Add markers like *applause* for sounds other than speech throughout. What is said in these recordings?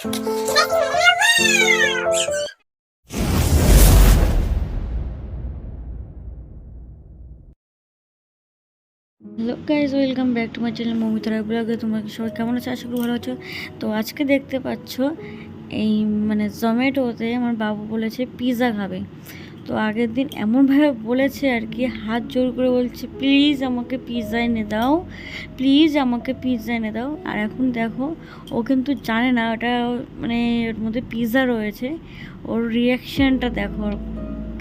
Hello guys welcome back to my channel Momitara ব্লগে তোমাকে সবাই কেমন আছো? আশা করি ভালো আছো। তো আজকে দেখতে পাচ্ছ এই মানে জোম্যাটোতে আমার বাবু বলেছে পিৎজা খাবে। তো আগের দিন এমনভাবে বলেছে আর কি, হাত জোর করে বলছে প্লিজ আমাকে পিৎজা এনে দাও প্লিজ আমাকে পিৎজা এনে দাও। আর এখন দেখো, ও কিন্তু জানে না, ওটা মানে ওর মধ্যে পিৎজা রয়েছে। ওর রিয়াকশানটা দেখো,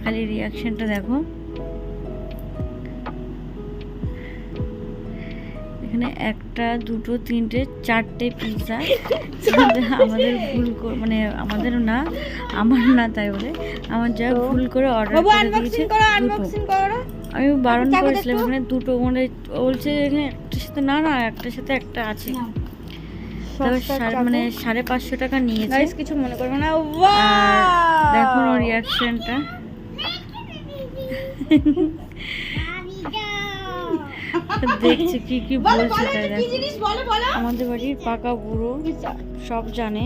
খালি রিয়াকশানটা দেখো। এখানে একটা দুটো তিনটে চারটে পিৎজা আমাদের ভুল করে মানে আমাদের না আমার না তাই বলে। আমার যা ভুল করে অর্ডার করে দিয়েছে আমি বারণ করেছিলাম দেখতো? এখানে দুটো মানে বলছে এখানে একটার সাথে না না একটার সাথে একটা আছে। মানে সাড়ে পাঁচশো টাকা নিয়েছে। কিছু মনে করবে না। দেখুন ওর রিয়াকশনটা *laughs* দেখছে কি কি বলছে তাই কি দেখো জিনিস বলো বলো। আমাদের বাড়ির পাকা বুড়ো সব জানে।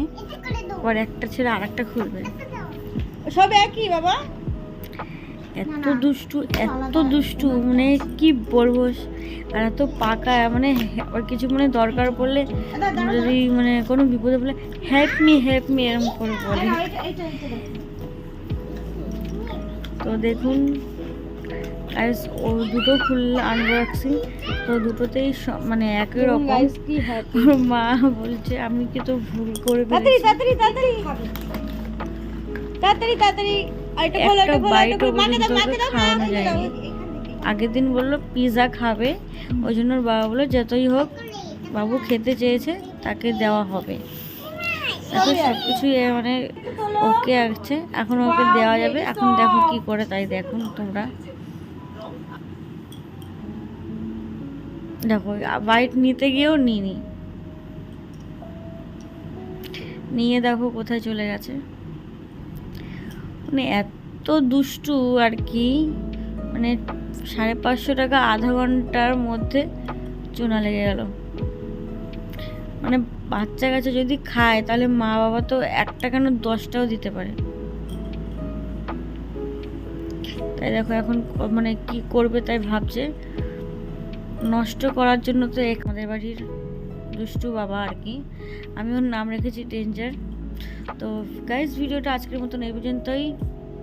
আবার একটা ছেলে আর একটা খুলবে। সব একই বাবা? এত দুষ্টু এত দুষ্টু মানে কি বলব? আর এত পাকা মানে আবার কিছু মানে দরকার পড়লে যদি মানে কোনো বিপদে বলে হেল্প মি হেল্প মি এরকম করে বলে। তো দেখুন গাইস ও দুটো খুললে আনবক্সিং তো দুটোতেই মানে একই রকম কি *laughs* মা বলছে আমি কি তো ভুল করে তাড়াতাড়ি তাড়াতাড়ি তাড়াতাড়ি। তাড়াতাড়ি একটা দাও খাওয়ানো যায়নি। আগের দিন বলল পিৎজা খাবে ওই জন্য ওর বাবা বলল যতই হোক বাবু খেতে চেয়েছে তাকে দেওয়া হবে। এখন সব কিছু মানে ওকে আসছে এখন ওকে দেওয়া যাবে। এখন দেখো কি করে তাই দেখুন তোমরা। দেখো বাইট নিতে গিয়েও নিনি নিয়ে দেখো কোথায় চলে গেছে। মানে এত দুষ্টু আর কি মানে সাড়ে পাঁচশো টাকা আধা ঘণ্টার মধ্যে চুনা লেগে গেল। মানে বাচ্চা কাছে যদি খায়, তাহলে মা বাবা তো একটা কেন দশটাও দিতে পারে। তাই দেখো এখন মানে কি করবে তাই ভাবছে। নষ্ট করার জন্য তো এক আমাদের বাড়ির দুষ্টু বাবা আর কি। আমি ওর নাম রেখেছি ডেঞ্জার। তো গাইজ ভিডিওটা আজকের মতন এই পর্যন্তই।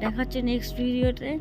দেখাচ্ছে নেক্সট ভিডিওতে।